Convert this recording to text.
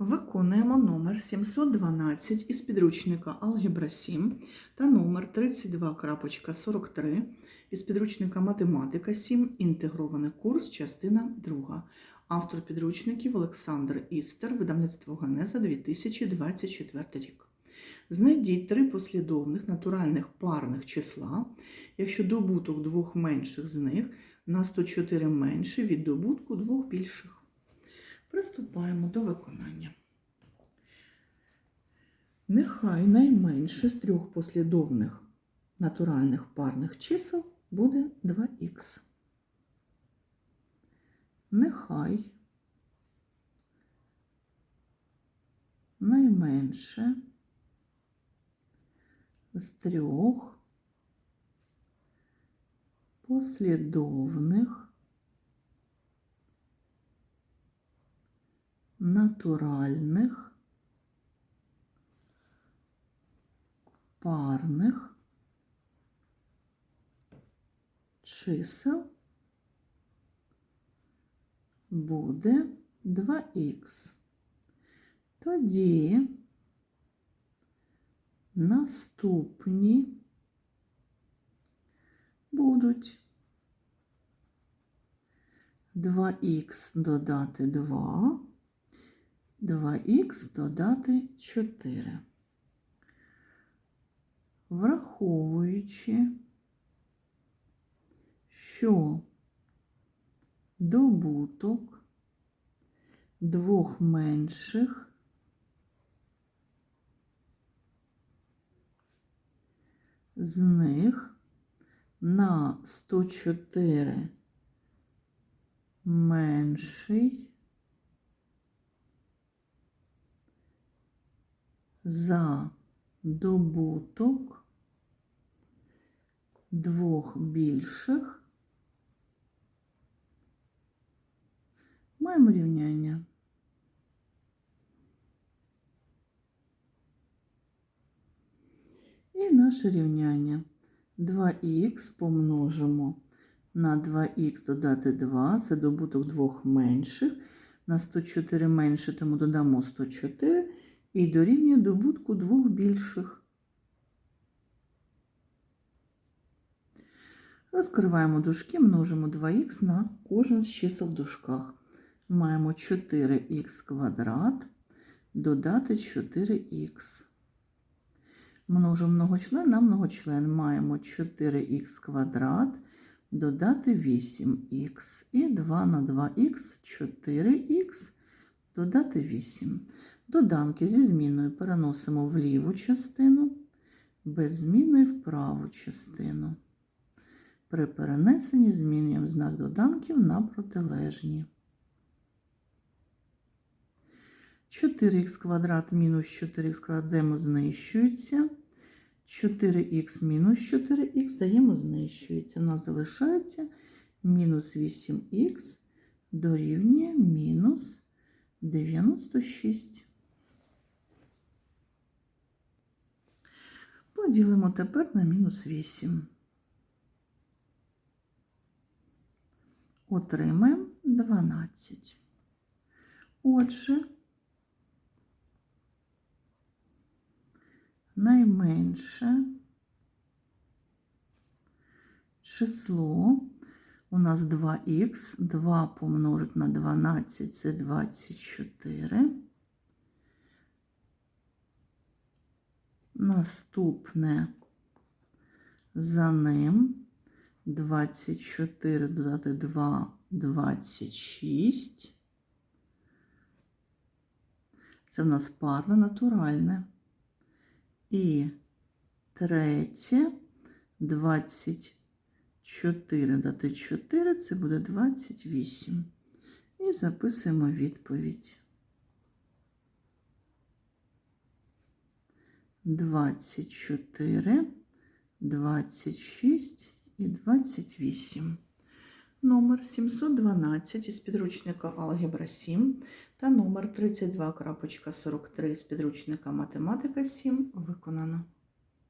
Виконуємо номер 712 із підручника Алгебра 7 та номер 32.43 із підручника Математика 7. Інтегрований курс, частина 2. Автор підручників Олександр Істер, видавництво Генеза 2024 рік. Знайдіть три послідовних натуральних парних числа, якщо добуток двох менших з них на 104 менше від добутку двох більших. Приступаємо до виконання. Нехай найменше з трьох послідовних натуральних парних чисел буде 2х. Нехай найменше з трьох послідовних натуральних парних чисел буде 2х. Тоді наступні будуть 2х додати 2, 2х додати 4. Враховуючи, що добуток двох менших з них на 104 менший за добуток двох більших маємо рівняння. І наше рівняння 2х помножимо на 2х додати 2, це добуток двох менших. На 104 менше, тому додамо 104 і дорівнює добутку двох більших. Розкриваємо дужки, множимо 2х на кожен з чисел в дужках. Маємо 4х квадрат додати 4х. Множимо многочлен на многочлен. Маємо 4х квадрат додати 8х. І 2 на 2х 4х додати 8. Доданки зі зміною переносимо в ліву частину, без зміни в праву частину. При перенесенні змінюємо знак доданків на протилежні. 4х квадрат мінус 4х квадрат взаємознищується. 4х мінус 4х взаємознищується. У нас залишається мінус 8х дорівнює мінус 96. Поділимо тепер на мінус 8. Отримаємо 12. Отже, найменше число у нас 2х, 2 помножити на 12 це 24. Наступне за ним 24 додати 2 26. Це в нас парне натуральне. І третє 24 додати 4 це буде 28. І записуємо відповідь. 24, 26 і 28. Номер 712 із підручника Алгебра 7 та номер 32.43 з підручника Математика 7 виконано.